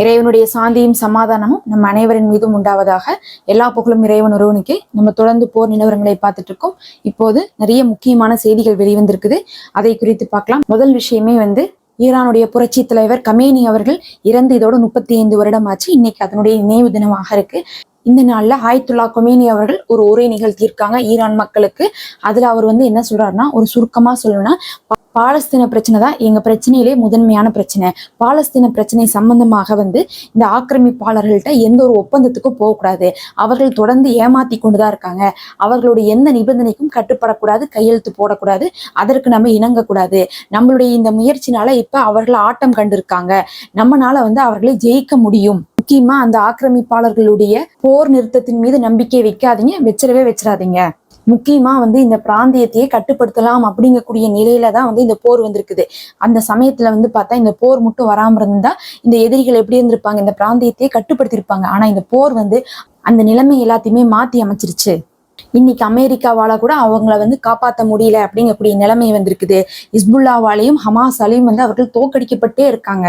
இறைவனுடைய சாந்தியும் சமாதானமும் நம் அனைவரின் மீதும் உண்டாவதாக எல்லா புகழும் இறைவன் ஒருவனுக்கே. நம்ம தொடர்ந்து போர் நிலவரங்களை பார்த்துட்டு இருக்கோம். இப்போது நிறைய முக்கியமான செய்திகள் வெளிவந்திருக்குது. அதை குறித்து பார்க்கலாம். முதல் விஷயமே வந்து ஈரானுடைய புரட்சி தலைவர் கமேனி அவர்கள் இறந்து இதோடு முப்பத்தி ஐந்து வருடம் ஆச்சு. இன்னைக்கு அதனுடைய நினைவு தினமாக இருக்கு. இந்த நாளில் ஆயத்துல்லா கொமேனி அவர்கள் ஒரு உரை நிகழ்த்தியிருக்காங்க ஈரான் மக்களுக்கு. அதில் அவர் வந்து என்ன சொல்றாருன்னா ஒரு சுருக்கமாக சொல்லணும்னா பாலஸ்தீன பிரச்சனை தான் எங்கள் பிரச்சனையிலே முதன்மையான பிரச்சனை. பாலஸ்தீன பிரச்சனை சம்பந்தமாக வந்து இந்த ஆக்கிரமிப்பாளர்கள்ட்ட எந்த ஒரு ஒப்பந்தத்துக்கும் போகக்கூடாது. அவர்கள் தொடர்ந்து ஏமாத்தி கொண்டு தான் இருக்காங்க. அவர்களுடைய எந்த நிபந்தனைக்கும் கட்டுப்படக்கூடாது கையெழுத்து போடக்கூடாது அதற்கு நம்ம இணங்கக்கூடாது. நம்மளுடைய இந்த முயற்சினால இப்போ அவர்கள் ஆட்டம் கண்டிருக்காங்க. நம்மனால வந்து அவர்களை ஜெயிக்க முடியும். முக்கியமா அந்த ஆக்கிரமிப்பாளர்களுடைய போர் நிறுத்தத்தின் மீது நம்பிக்கை வைக்காதீங்க வச்சிடவே வச்சிடாதீங்க. முக்கியமா வந்து இந்த பிராந்தியத்தையே கட்டுப்படுத்தலாம் அப்படிங்கக்கூடிய நிலையில தான் வந்து இந்த போர் வந்திருக்குது. அந்த சமயத்துல வந்து பார்த்தா இந்த போர் மட்டும் வராம இருந்தா இந்த எதிரிகள் எப்படி இருந்திருப்பாங்க? இந்த பிராந்தியத்தையே கட்டுப்படுத்தியிருப்பாங்க. ஆனா இந்த போர் வந்து அந்த நிலைமை எல்லாத்தையுமே மாத்தி அமைச்சிருச்சு. இன்னைக்கு அமெரிக்காவால கூட அவங்கள வந்து காப்பாற்ற முடியல அப்படிங்கக்கூடிய நிலைமை வந்திருக்குது. இஸ்புல்லாவாலையும் ஹமாஸாலையும் வந்து அவர்கள் தோக்கடிக்கப்பட்டே இருக்காங்க.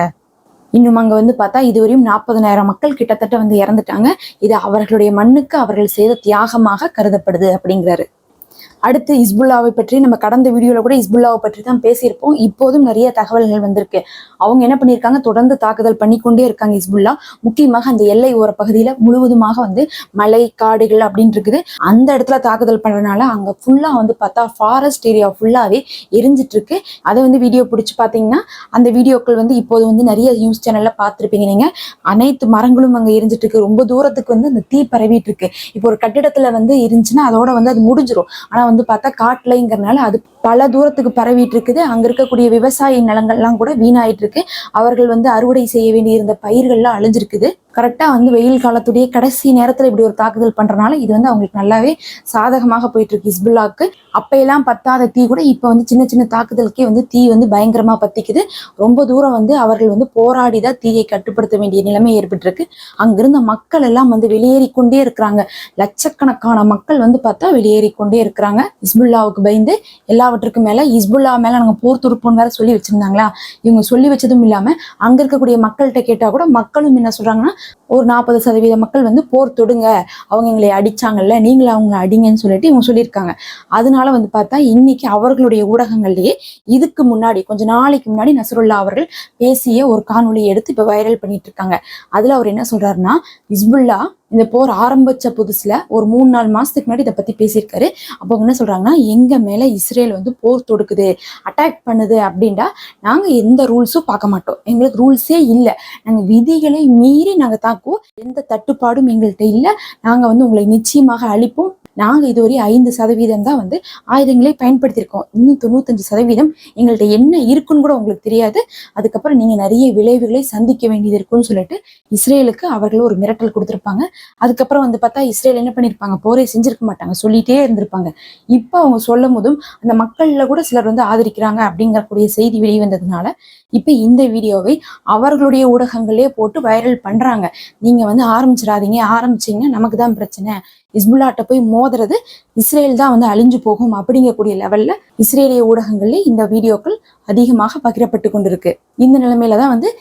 இன்னும் அங்க வந்து பார்த்தா இதுவரையும் நாற்பதனாயிரம் மக்கள் கிட்டத்தட்ட வந்து இறந்துட்டாங்க. இது அவர்களுடைய மண்ணுக்கு அவர்கள் செய்த தியாகமாக கருதப்படுது அப்படிங்கிறாரு. அடுத்து இஸ்புல்லாவை பற்றி நம்ம கடந்த வீடியோல கூட இஸ்புல்லாவை பற்றி தான் பேசியிருப்போம். இப்போதும் நிறைய தகவல்கள் வந்திருக்கு. அவங்க என்ன பண்ணியிருக்காங்க? தொடர்ந்து தாக்குதல் பண்ணிக்கொண்டே இருக்காங்க இஸ்புல்லா முக்கியமாக அந்த எல்லை ஓர பகுதியில முழுவதுமாக வந்து மலை காடுகள் அப்படின்னு இருக்குது. அந்த இடத்துல தாக்குதல் பண்றதுனால அங்க ஃபுல்லா வந்து பார்த்தா ஃபாரஸ்ட் ஏரியா ஃபுல்லாவே எரிஞ்சிட்டு இருக்கு அதை வந்து வீடியோ பிடிச்சி பார்த்தீங்கன்னா அந்த வீடியோக்கள் வந்து இப்போது வந்து நிறைய நியூஸ் சேனல்ல பார்த்துருப்பீங்க நீங்க. அனைத்து மரங்களும் அங்க எரிஞ்சிட்டு இருக்கு ரொம்ப தூரத்துக்கு வந்து அந்த தீ பரவிட்டு இருக்கு இப்போ ஒரு கட்டிடத்துல வந்து இருந்துச்சுன்னா அதோட வந்து அது முடிஞ்சிடும் ஆனால் வந்து பார்த்தா காட்டுலங்கிறனால அது பல தூரத்துக்கு பரவிட்டு இருக்குது அங்க இருக்கக்கூடிய விவசாய நிலங்கள்லாம் கூட வீணாயிட்டு இருக்கு அவர்கள் வந்து அறுவடை செய்ய வேண்டியிருந்த பயிர்கள்லாம் அழிஞ்சிருக்குது. கரெக்டா வந்து வெயில் காலத்துடைய கடைசி நேரத்துல இப்படி ஒரு தாக்குதல் பண்றதுனால இது வந்து அவங்களுக்கு நல்லாவே சாதகமாக போயிட்டு இருக்கு ஹிஸ்புல்லாக்கு. அப்பையெல்லாம் பத்தாத தீ கூட இப்ப வந்து சின்ன சின்ன தாக்குதலுக்கே வந்து தீ வந்து பயங்கரமா பத்திக்குது. ரொம்ப தூரம் வந்து அவர்கள் வந்து போராடி தான் தீயை கட்டுப்படுத்த வேண்டிய நிலைமை ஏற்பட்டிருக்கு. அங்கிருந்த மக்கள் எல்லாம் வந்து வெளியேறி கொண்டே இருக்கிறாங்க. லட்சக்கணக்கான மக்கள் வந்து பார்த்தா வெளியேறி கொண்டே இருக்கிறாங்க. இஸ்புல்லாவுக்கு பயந்து எல்லாவற்றுக்கும் மேல ஹிஸ்புல்லா மேல நாங்க போர் துருப்போன்னு வேற சொல்லி வச்சிருந்தாங்களா? இவங்க சொல்லி வச்சதும் இல்லாம அங்க இருக்கக்கூடிய மக்கள்கிட்ட கேட்டா கூட மக்களும் என்ன சொல்றாங்கன்னா ஒரு நாற்பது சதவீத மக்கள் வந்து போர் தொடுங்க. அவங்க எங்களை அடிச்சாங்கல்ல நீங்களும் அவங்கள அடிங்கன்னு சொல்லிட்டு இவங்க சொல்லியிருக்காங்க. அதனால வந்து பார்த்தா இன்னைக்கு அவர்களுடைய ஊடகங்கள்லயே இதுக்கு முன்னாடி கொஞ்ச நாளைக்கு முன்னாடி நசருல்லா அவர்கள் பேசிய ஒரு காணொலியை எடுத்து இப்ப வைரல் பண்ணிட்டு இருக்காங்க. அதுல அவர் என்ன சொல்றாருன்னா இஸ்புல்லா இந்த போர் ஆரம்பிச்ச புதுசுல ஒரு மூணு நாலு மாசத்துக்கு முன்னாடி இதை பத்தி பேசியிருக்காரு. அப்போ என்ன சொல்றாங்கன்னா எங்க மேல இஸ்ரேல் வந்து போர் தொடுக்குது அட்டாக் பண்ணுது அப்படின்டா நாங்க எந்த ரூல்ஸும் பார்க்க மாட்டோம். எங்களுக்கு ரூல்ஸே இல்லை. நாங்க விதிகளை மீறி நாங்க தாக்குவோம். எந்த தட்டுப்பாடும் எங்கள்கிட்ட இல்லை. நாங்க வந்து உங்களை நிச்சயமாக அழிப்போம். நாங்க இதுவரை ஐந்து சதவீதம் தான் வந்து ஆயுதங்களை பயன்படுத்தியிருக்கோம். இன்னும் தொண்ணூத்தஞ்சு சதவீதம் எங்கள்கிட்ட என்ன இருக்குன்னு கூட உங்களுக்கு தெரியாது. அதுக்கப்புறம் நீங்க நிறைய விளைவுகளை சந்திக்க வேண்டியது இருக்குன்னு சொல்லிட்டு இஸ்ரேலுக்கு அவர்கள் ஒரு மிரட்டல் கொடுத்துருப்பாங்க. அதுக்கப்புறம் வந்து பார்த்தா இஸ்ரேல் என்ன பண்ணியிருப்பாங்க? போரே செஞ்சிருக்க மாட்டாங்க. சொல்லிட்டே இருந்திருப்பாங்க. இப்போ அவங்க சொல்லும் போதும் அந்த மக்கள்ல கூட சிலர் வந்து ஆதரிக்கிறாங்க அப்படிங்கக்கூடிய செய்தி வெளிவந்ததுனால இப்போ இந்த வீடியோவை அவர்களுடைய ஊடகங்களே போட்டு வைரல் பண்றாங்க. நீங்க வந்து ஆரம்பிச்சிடாதீங்க. ஆரம்பிச்சீங்கன்னா நமக்கு தான் பிரச்சனை. இஸ்புல்லாட்ட போய் மோதுறது இஸ்ரேல் தான் வந்து அழிஞ்சு போகும் அப்படிங்கக்கூடிய லெவல்ல இஸ்ரேலிய ஊடகங்கள்லேயே இந்த வீடியோக்கள் அதிகமாக பகிரப்பட்டு கொண்டிருக்கு. இந்த நிலைமையில தான் வந்து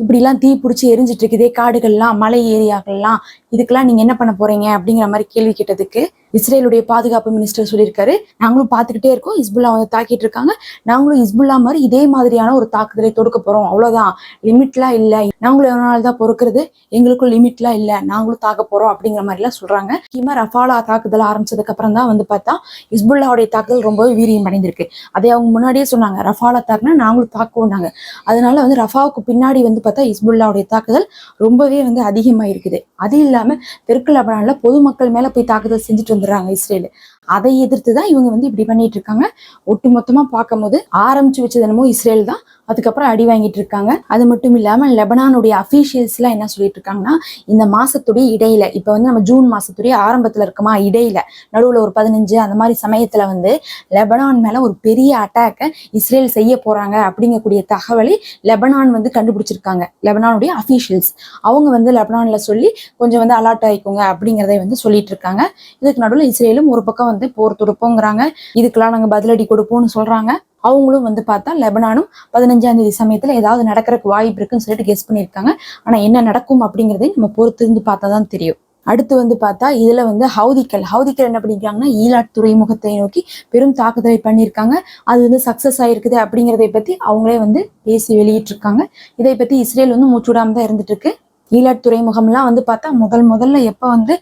இப்படிலாம் தீ பிடிச்சி எரிஞ்சிட்டு இருக்குதே. காடுகள்லாம் மலை ஏரியாக்கள்லாம் இதுக்கெல்லாம் நீங்க என்ன பண்ண போறீங்க அப்படிங்கிற மாதிரி கேள்வி கேட்டதுக்கு இஸ்ரேலுடைய பாதுகாப்பு மினிஸ்டர் சொல்லியிருக்காரு. நாங்களும் பார்த்துக்கிட்டே இருக்கோம். இஸ்புல்லா வந்து தாக்கிட்டு இருக்காங்க. நாங்களும் இஸ்புல்லா மாதிரி இதே மாதிரியான ஒரு தாக்குதலை தொடுக்க போறோம். அவ்வளவுதான். லிமிட்லாம் இல்லை. நாங்களும் எவ்வளோ நாள் தான் பொறுக்கிறது? எங்களுக்கும் லிமிட்லாம் இல்லை. நாங்களும் தாக்க போறோம் அப்படிங்கிற மாதிரிலாம் சொல்றாங்க. முக்கியமா ரஃபாலா தாக்குதல் ஆரம்பிச்சதுக்கு அப்புறம் தான் வந்து பார்த்தா இஸ்புல்லாவுடைய தாக்குதல் ரொம்பவே வீரியம் அடைந்திருக்கு. அதை அவங்க முன்னாடியே சொன்னாங்க ரஃபாலா தாக்குனா நாங்களும் தாக்குவோம்னாங்க அதனால வந்து ரஃபாவுக்கு பின்னாடி வந்து பார்த்தா இஸ்புல்லாவுடைய தாக்குதல் ரொம்பவே வந்து அதிகமாக இருக்குது அது இல்லாம தெற்கு லெபனான்ல பொதுமக்கள் மேல போய் தாக்குதல் செஞ்சுட்டு வந்துடுறாங்க இஸ்ரேல். அதை எதிர்த்து தான் இவங்க வந்து இப்படி பண்ணிட்டு இருக்காங்க. ஒட்டுமொத்தமா பார்க்கும்போது ஆரம்பிச்சு வச்சது என்னமோ இஸ்ரேல் தான். அதுக்கப்புறம் அடி வாங்கிட்டு இருக்காங்க. அது மட்டும் இல்லாம லெபனானுடைய அஃபீஷியல்ஸ்லாம் என்ன சொல்லிட்டு இருக்காங்கன்னா இந்த மாசத்துடைய இடையில இப்ப வந்து நம்ம ஜூன் மாசத்துடைய ஆரம்பத்துல இருக்கமா இடையில நடுவுல ஒரு பதினஞ்சு அந்த மாதிரி சமயத்துல வந்து லெபனான் மேல ஒரு பெரிய அட்டாக்கை இஸ்ரேல் செய்ய போறாங்க அப்படிங்கக்கூடிய தகவலை லெபனான் வந்து கண்டுபிடிச்சிருக்காங்க. லெபனானுடைய அஃபீஷியல்ஸ் அவங்க வந்து லெபனான்ல சொல்லி கொஞ்சம் வந்து அலர்ட் ஆயிக்கோங்க அப்படிங்கிறத வந்து சொல்லிட்டு இருக்காங்க. இதுக்கு நடுவில் இஸ்ரேலும் ஒரு பக்கம் வந்து போர் தொடுப்போங்கிறாங்க. இதுக்கெல்லாம் நாங்க பதிலடி கொடுப்போம்னு சொல்றாங்க. அவங்களும் வந்து பார்த்தா லெபனானும் பதினஞ்சாம் தேதி சமயத்துல ஏதாவது நடக்கிறதுக்கு வாய்ப்பு இருக்குன்னு சொல்லிட்டு கெஸ் பண்ணியிருக்காங்க. ஆனா என்ன நடக்கும் அப்படிங்கறதை நம்ம பொறுத்து இருந்து பார்த்தா தான் தெரியும். அடுத்து வந்து பார்த்தா இதுல வந்து ஹவுதிக்கல். ஹவுதிக்கல் என்ன பண்ணிருக்காங்கன்னா ஈலாட் துறைமுகத்தை நோக்கி பெரும் தாக்குதலை பண்ணியிருக்காங்க. அது வந்து சக்சஸ் ஆயிருக்குது அப்படிங்கிறதை பத்தி அவங்களே வந்து பேசி வெளியிட்டிருக்காங்க. இதை பத்தி இஸ்ரேல் வந்து மூச்சுடாம தான் இருந்துட்டு இருக்கு. ஈலாட் துறைமுகம்லாம் வந்து பார்த்தா முதல் முதல்ல எப்போ வந்து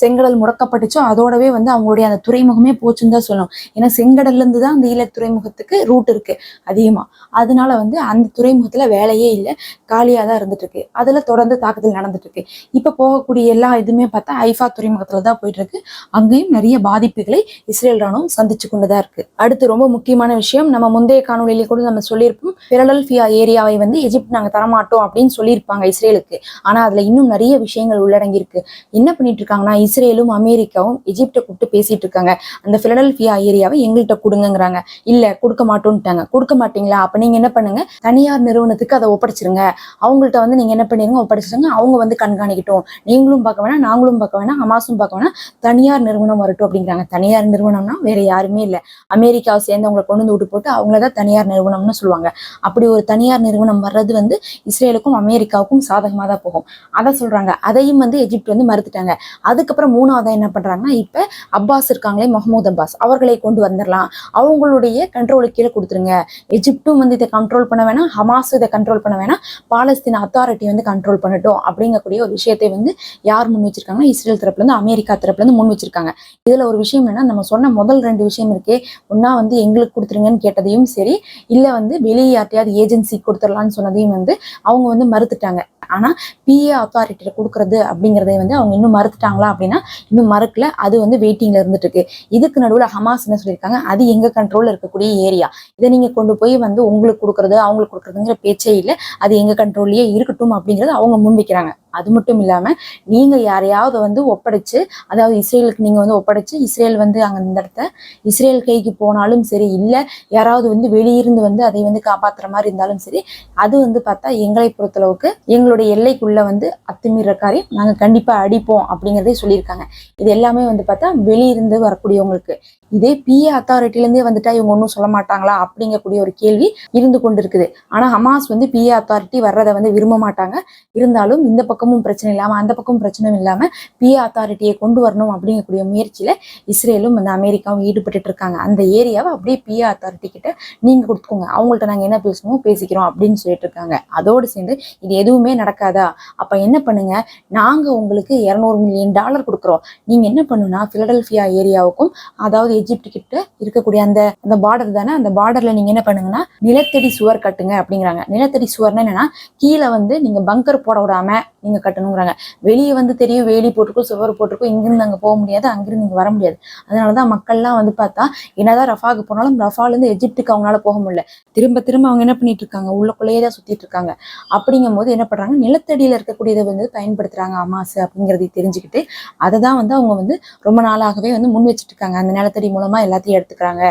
செங்கடல் முடக்கப்பட்டுச்சோ அதோடவே வந்து அவங்களுடைய அந்த துறைமுகமே போச்சுன்னு தான் சொல்லணும். ஏன்னா செங்கடல்ல இருந்து தான் அந்த ஈழத் துறைமுகத்துக்கு ரூட் இருக்கு அதிகமா. அதனால வந்து அந்த துறைமுகத்துல வேலையே இல்லை. காலியாக தான் இருந்துட்டு இருக்கு அதுல தொடர்ந்து தாக்குதல் நடந்துட்டு இருக்கு இப்ப போகக்கூடிய எல்லா இதுவுமே பார்த்தா ஐஃபா துறைமுகத்துல தான் போயிட்டு இருக்கு அங்கேயும் நிறைய பாதிப்புகளை இஸ்ரேல் ராணுவம் சந்திச்சு கொண்டுதான் இருக்கு. அடுத்து ரொம்ப முக்கியமான விஷயம் நம்ம முந்தைய காணொலியிலே கூட நம்ம சொல்லியிருப்போம் பிலடல்பியா ஏரியாவை வந்து எஜிப்ட் நாங்க தரமாட்டோம் அப்படின்னு சொல்லியிருப்பாங்க இஸ்ரேலுக்கு. ஆனா அதுல இன்னும் நிறைய விஷயங்கள் உள்ளடங்கி இருக்கு என்ன பண்ணிட்டு இருக்காங்கன்னா இஸ்ரேலும் அமெரிக்காவும் எஜிப்டை கூப்பிட்டு பேசிட்டு இருக்காங்க. அந்த பிலடல்பியா ஏரியாவை எங்கள்கிட்ட கொடுங்கங்கிறாங்க. இல்ல கொடுக்க மாட்டோம்ட்டாங்க. கொடுக்க மாட்டீங்களா? அப்ப நீங்க என்ன பண்ணுங்க? தனியார் நிறுவனத்துக்கு அதை ஒப்படைச்சிருங்க. அவங்கள்ட்ட வந்து நீங்க என்ன பண்ணிருங்க? ஒப்படைச்சிருங்க. அவங்க வந்து கண்காணிக்கட்டும். நீங்களும் பார்க்க வேணாம் நாங்களும் பார்க்க வேணாம் ஹமாஸும் பார்க்க வேணாம். தனியார் நிறுவனம் வரட்டும் அப்படிங்கிறாங்க. தனியார் நிறுவனம்னா வேற யாருமே இல்லை. அமெரிக்காவை சேர்ந்தவங்களை கொண்டு வந்து விட்டு போட்டு அவங்கள தான் தனியார் நிறுவனம்னு சொல்லுவாங்க. அப்படி ஒரு தனியார் நிறுவனம் வர்றது வந்து இஸ்ரேலுக்கும் அமெரிக்காவுக்கும் சாதகமாக தான் போகும். அதை சொல்றாங்க. அதையும் வந்து எஜிப்ட் வந்து மறுத்துட்டாங்க. அதுக்கு அதுக்கப்புறம் மூணாவதாக என்ன பண்ணுறாங்கன்னா இப்போ அப்பாஸ் இருக்காங்களே மஹமூத் அப்பாஸ். அவர்களை கொண்டு வந்துடலாம் அவங்களுடைய கண்ட்ரோலுக்கு கீழே கொடுத்துருங்க. எஜிப்டும் வந்து இதை கண்ட்ரோல் பண்ண வேணாம். ஹமாஸ் இதை கண்ட்ரோல் பண்ண வேணாம். பாலஸ்தீன் அத்தாரிட்டி வந்து கண்ட்ரோல் பண்ணட்டும் அப்படிங்கக்கூடிய ஒரு விஷயத்தை வந்து யார் முன் வச்சிருக்காங்கன்னா இஸ்ரேல் தரப்புலேருந்து அமெரிக்கா தரப்புலேருந்து முன் வச்சிருக்காங்க. இதில் ஒரு விஷயம் என்னன்னா நம்ம சொன்ன முதல் ரெண்டு விஷயம் இருக்கே ஒன்றா வந்து எங்களுக்கு கொடுத்துருங்கன்னு கேட்டதையும் சரி இல்லை வந்து வெளியே யார்ட்டையாவது ஏஜென்சி கொடுத்துடலான்னு சொன்னதையும் வந்து அவங்க வந்து மறுத்துட்டாங்க. ஆனால் பிஏ அத்தாரிட்டியில் கொடுக்கறது அப்படிங்கிறதே வந்து அவங்க இன்னும் மறுத்துட்டாங்களா அப்படின்னா இன்னும் மறுக்கல. அது வந்து வெயிட்டிங்கில் இருந்துட்டு இருக்கு இதுக்கு நடுவில் ஹமாஸ் என்ன சொல்லியிருக்காங்க? அது எங்கள் கண்ட்ரோலில் இருக்கக்கூடிய ஏரியா இதை நீங்கள் கொண்டு போய் வந்து உங்களுக்கு கொடுக்குறது அவங்களுக்கு கொடுக்குறதுங்கிற பேச்சே இல்லை. அது எங்கள் கண்ட்ரோல்லையே இருக்கட்டும் அப்படிங்கிறது அவங்க முன்வைக்கிறாங்க. அது மட்டும் இல்லாமல் நீங்கள் யாரையாவது வந்து ஒப்படைச்சு அதாவது இஸ்ரேலுக்கு நீங்கள் வந்து ஒப்படைச்சு இஸ்ரேல் வந்து அங்கே இந்த இடத்த இஸ்ரேல் கைக்கு போனாலும் சரி இல்லை யாராவது வந்து வெளியிருந்து வந்து அதை வந்து காப்பாத்துற மாதிரி இருந்தாலும் சரி அது வந்து பார்த்தா எங்களை பொறுத்தளவுக்கு எங்களுடைய எல்லைக்குள்ளே வந்து அத்துமீற காரியம் நாங்கள் கண்டிப்பாக அடிப்போம் அப்படிங்கிறதே சொல்லியிருக்காங்க. இது எல்லாமே வந்து பார்த்தா வெளியிருந்து வரக்கூடியவங்களுக்கு. இதே பிஏ அத்தாரிட்டிலேருந்தே வந்துட்டா இவங்க ஒன்றும் சொல்ல மாட்டாங்களா அப்படிங்கக்கூடிய ஒரு கேள்வி இருந்து கொண்டு இருக்குது ஆனால் ஹமாஸ் வந்து பிஏ அத்தாரிட்டி வர்றதை வந்து விரும்ப மாட்டாங்க. இருந்தாலும் இந்த பக்கம் பக்கமும் பிரச்சனை இல்லாமல் அந்த பக்கமும் பிரச்சனை இல்லாமல் பிஏ அத்தாரிட்டியை கொண்டு வரணும் அப்படிங்கக்கூடிய முயற்சியில இஸ்ரேலும் அந்த அமெரிக்காவும் ஈடுபட்டுட்டு இருக்காங்க. அந்த ஏரியாவை அப்படியே பிஏ அத்தாரிட்டி கிட்ட நீங்க கொடுத்துக்கோங்க. அவங்கள்ட்ட நாங்கள் என்ன பேசணுமோ பேசிக்கிறோம் அப்படின்னு சொல்லிட்டு இருக்காங்க. அதோடு சேர்ந்து இது எதுவுமே நடக்காதா? அப்போ என்ன பண்ணுங்க? நாங்க உங்களுக்கு இரநூறு மில்லியன் டாலர் கொடுக்குறோம். நீங்க என்ன பண்ணுன்னா பிலடல்பியா ஏரியாவுக்கும் அதாவது எஜிப்ட் கிட்ட இருக்கக்கூடிய அந்த அந்த பார்டர் தானே? அந்த பார்டர்ல நீங்க என்ன பண்ணுங்கன்னா நிலத்தடி சுவர் கட்டுங்க அப்படிங்கிறாங்க. நிலத்தடி சுவர்னா என்னன்னா கீழே வந்து நீங்க பங்கர் போட விடாம நீங்க கட்டணுங்கிறாங்க வெளியே வந்து தெரியும் வேலி போட்டிருக்கோம் சுவர் போட்டிருக்கோம் இங்கிருந்து அங்க போக முடியாது அங்கிருந்து இங்க வர முடியாது. அதனாலதான் மக்கள்லாம் வந்து பார்த்தா என்னதான் ரஃபாக்கு போனாலும் ரஃபால இருந்து எஜிப்டுக்கு அவங்களால போக முடியல. திரும்ப திரும்ப அவங்க என்ன பண்ணிட்டு இருக்காங்க? உள்ளக்குள்ளேயே தான் சுத்திட்டு இருக்காங்க. அப்படிங்கும் போது என்ன பண்றாங்க? நிலத்தடியில இருக்கக்கூடியதை வந்து பயன்படுத்துறாங்க அமாசு அப்படிங்கறதை தெரிஞ்சுக்கிட்டு அதை தான் வந்து அவங்க வந்து ரொம்ப நாளாகவே வந்து முன் வச்சுட்டு இருக்காங்க. அந்த நிலத்தடி மூலமா எல்லாத்தையும் எடுத்துக்கிறாங்க.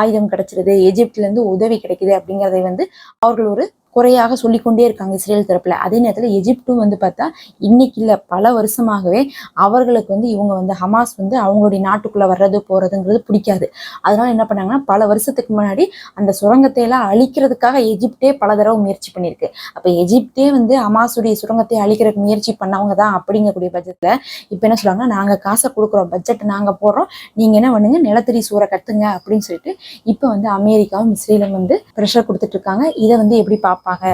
ஆயுதம் கிடைச்சிருது எஜிப்ட்ல இருந்து உதவி கிடைக்குது அப்படிங்கறதை வந்து அவர்கள் ஒரு குறையாக சொல்லிக்கொண்டே இருக்காங்க இஸ்ரேல் தரப்புல. அதே நேரத்துல எஜிப்டும் வந்து பார்த்தா இன்னைக்கு இல்ல பல வருஷமாகவே அவர்களுக்கு வந்து இவங்க வந்து ஹமாஸ் வந்து அவங்களுடைய நாட்டுக்குள்ள வர்றது போறதுங்கிறது பிடிக்காது. அதனால என்ன பண்ணாங்கன்னா பல வருஷத்துக்கு முன்னாடி அந்த சுரங்கத்தை எல்லாம் அழிக்கிறதுக்காக எஜிப்டே பல தடவை முயற்சி பண்ணியிருக்கு. அப்ப எஜிப்டே வந்து ஹமாஸுடைய சுரங்கத்தை அழிக்கிறதுக்கு முயற்சி பண்ணவங்க தான் அப்படிங்கக்கூடிய பட்சத்துல இப்ப என்ன சொல்லுவாங்க நாங்க காசை கொடுக்குறோம் பட்ஜெட் நாங்க போடுறோம் நீங்க என்ன பண்ணுங்க நிலத்தடி சூறை கட்டுங்க அப்படின்னு சொல்லிட்டு இப்ப வந்து அமெரிக்காவும் இஸ்ரேலும் வந்து ப்ரெஷர் கொடுத்துட்டு இருக்காங்க. இதை வந்து எப்படி பார்ப்போம் பார்ப்பாங்க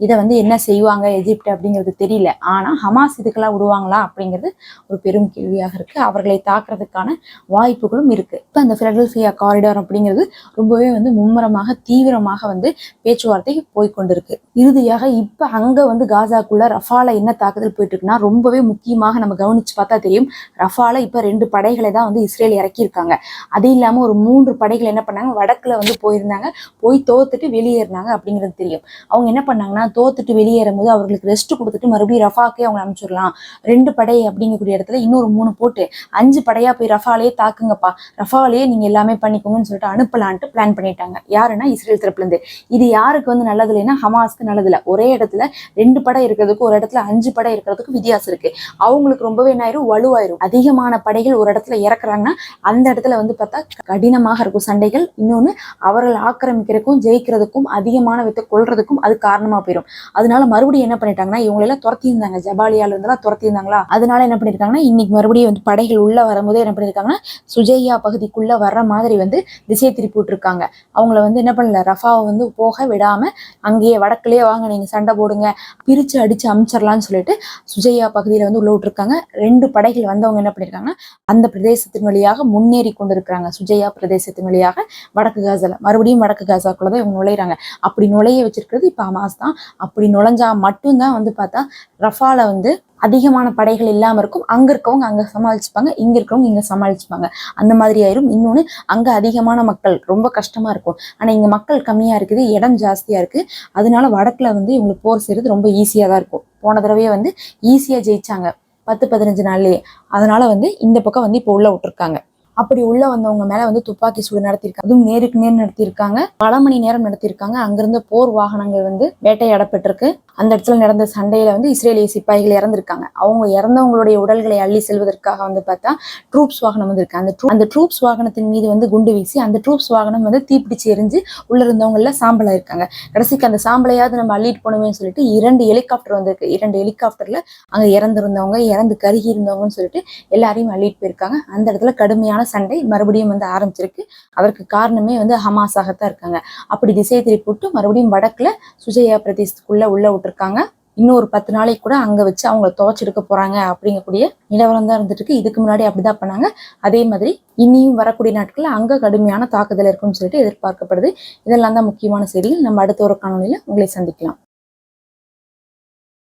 இதை வந்து என்ன செய்வாங்க எஜிப்ட் அப்படிங்கிறது தெரியல. ஆனால் ஹமாஸ் இதுக்கெல்லாம் விடுவாங்களா அப்படிங்கிறது ஒரு பெரும் கேள்வியாக இருக்குது அவர்களை தாக்குறதுக்கான வாய்ப்புகளும் இருக்குது இப்போ அந்த ஃபிலடல்ஃபியா காரிடார் அப்படிங்கிறது ரொம்பவே வந்து மும்முரமாக தீவிரமாக வந்து பேச்சுவார்த்தை போய்கொண்டிருக்கு இறுதியாக இப்போ அங்கே வந்து காசாக்குள்ள ரஃபால என்ன தாக்குதல் போயிட்டு இருக்குன்னா ரொம்பவே முக்கியமாக நம்ம கவனிச்சு பார்த்தா தெரியும் ரஃபால இப்போ ரெண்டு படைகளை தான் வந்து இஸ்ரேல் இறக்கியிருக்காங்க. அது இல்லாமல் ஒரு மூன்று படைகள் என்ன பண்ணாங்க வடக்குல வந்து போயிருந்தாங்க போய் தோத்துட்டு வெளியேறினாங்க அப்படிங்கிறது தெரியும். அவங்க என்ன பண்ணாங்கன்னா தோத்துட்டு வெளியேறும் போது அவர்களுக்கு ரெஸ்ட் கொடுத்துட்டு மறுபடியும் ரஃபாக்கே அவங்க அனுப்பிச்சிடலாம். ரெண்டு படை அப்படிங்கக்கூடிய இடத்துல இன்னொரு மூணு போட்டு அஞ்சு படையா போய் ரஃபாலேயே தாக்குங்கப்பா. ரஃபாலேயே நீங்க எல்லாமே பண்ணிக்கோங்கன்னு சொல்லிட்டு அனுப்பலான்ட்டு பிளான் பண்ணிட்டாங்க. யாருன்னா இஸ்ரேல் தரப்புல இருந்து இது யாருக்கு வந்து நல்லது இல்லைன்னா ஹமாஸ்க்கு நல்லது இல்லை. ஒரே இடத்துல ரெண்டு படை இருக்கிறதுக்கு ஒரு இடத்துல அஞ்சு படை இருக்கிறதுக்கு வித்தியாசம் இருக்கு. அவங்களுக்கு ரொம்பவே என்ன ஆயிரும்? வலுவாயிரும். அதிகமான படைகள் ஒரு இடத்துல இறக்குறாங்கன்னா அந்த இடத்துல வந்து பார்த்தா கடினமாக இருக்கும் சண்டைகள். இன்னொன்னு அவர்கள் ஆக்கிரமிக்கிறதுக்கும் ஜெயிக்கிறதுக்கும் அதிகமான வித்தை கொள்றதுக்கும் அது காரணமா போயிடும் அதனால மறுபடியும் என்ன பண்ணிட்டாங்கன்னா இவங்களெல்லாம் துரத்தியிருந்தாங்க. ஜபாலியால இருந்தெல்லாம் துரத்தியிருந்தாங்களா? அதனால என்ன பண்ணிருக்காங்கன்னா இன்னைக்கு மறுபடியும் வந்து படைகள் உள்ள வரும்போது என்ன பண்ணிருக்காங்கன்னா சுஜையா பகுதிக்குள்ள வர்ற மாதிரி வந்து திசை திருப்பி விட்டுருக்காங்க. அவங்கள வந்து என்ன பண்ணல ரஃபாவை வந்து போக விடாம அங்கேயே வடக்குலயே வாங்க நீங்க சண்டை போடுங்க பிரிச்சு அடிச்சு அமிச்சிடலாம்னு சொல்லிட்டு சுஜையா பகுதியில வந்து உள்ள விட்டுருக்காங்க. ரெண்டு படைகள் வந்தவங்க என்ன பண்ணிருக்காங்கன்னா அந்த பிரதேசத்தின் வழியாக முன்னேறி கொண்டிருக்கிறாங்க. சுஜையா பிரதேசத்தின் வழியாக வடக்கு காசால. மறுபடியும் வடக்கு காசாக்குள்ளதான் இவங்க நுழையிறாங்க. அப்படி நுழைய வச்சிருக்கிறது இப்ப ஹமாஸ் தான். அப்படி நுழைஞ்சா மட்டும்தான் வந்து பார்த்தா ரஃபால வந்து அதிகமான படைகள் இல்லாம இருக்கும். அங்க இருக்கவங்க அங்க சமாளிச்சுப்பாங்க. இங்க இருக்கவங்க இங்க சமாளிச்சுப்பாங்க. அந்த மாதிரி ஆயிரும். இன்னொன்னு அங்க அதிகமான மக்கள் ரொம்ப கஷ்டமா இருக்கும். ஆனா இங்க மக்கள் கம்மியா இருக்குது. இடம் ஜாஸ்தியா இருக்கு. அதனால வடக்குல வந்து இவங்களுக்கு போர் செய்யறது ரொம்ப ஈஸியா தான் இருக்கும். போன தடவையே வந்து ஈஸியா ஜெயிச்சாங்க. பத்து பதினஞ்சு நாள்லயே. அதனால வந்து இந்த பக்கம் வந்து இப்போ உள்ள விட்டுருக்காங்க. அப்படி உள்ள வந்தவங்க மேல வந்து துப்பாக்கி சூடு நடத்தியிருக்காங்க அதுவும் நேருக்கு நேர் நடத்தியிருக்காங்க. பல மணி நேரம் நடத்தியிருக்காங்க. அங்கிருந்த போர் வாகனங்கள் வந்து வேட்டையாடப்பட்டிருக்கு. அந்த இடத்துல நடந்த சண்டையில வந்து இஸ்ரேலிய சிப்பாய்கள் இறந்திருக்காங்க. அவங்க இறந்தவங்களுடைய உடல்களை அள்ளி செல்வதற்காக வந்து பார்த்தா ட்ரூப்ஸ் வாகனம் வந்து அந்த அந்த ட்ரூப்ஸ் வாகனத்தின் மீது வந்து குண்டு வீசி அந்த ட்ரூப்ஸ் வாகனம் வந்து தீப்பிடிச்சு எரிஞ்சு உள்ள இருந்தவங்க சாம்பலா இருக்காங்க. கடைசிக்கு அந்த சாம்பலையாவது நம்ம அள்ளிட்டு போனோமேன்னு சொல்லிட்டு இரண்டு ஹெலிகாப்டர் வந்திருக்கு இரண்டு ஹெலிகாப்டர்ல அங்க இறந்திருந்தவங்க இறந்து கருகி இருந்தவங்கன்னு சொல்லிட்டு எல்லாரையும் அள்ளிட்டு போயிருக்காங்க. அந்த இடத்துல கடுமையான சண்டை மறுபடியும் வந்து ஆரம்பிச்சிருக்கு. அதற்கு காரணமே வந்து ஹமாஸாகத்தான் இருக்காங்க. அப்படி திசை திருப்பி விட்டு மறுபடியும் வடக்குல சுஜயா பிரதேசத்துக்குள்ள உள்ள விட்டுருக்காங்க. இன்னொரு பத்து நாளைக்கு கூட அங்கே வச்சு அவங்கள துவச்செடுக்க போகிறாங்க அப்படிங்கக்கூடிய நிலவரம் தான் இருந்துட்டு இதுக்கு முன்னாடி அப்படிதான் பண்ணாங்க. அதே மாதிரி இனியும் வரக்கூடிய நாட்களில் அங்கே கடுமையான தாக்குதல் இருக்கும்னு சொல்லிட்டு எதிர்பார்க்கப்படுது. இதெல்லாம் தான் முக்கியமான செய்திகள். நம்ம அடுத்த ஒரு காணொலியில் உங்களை சந்திக்கலாம்.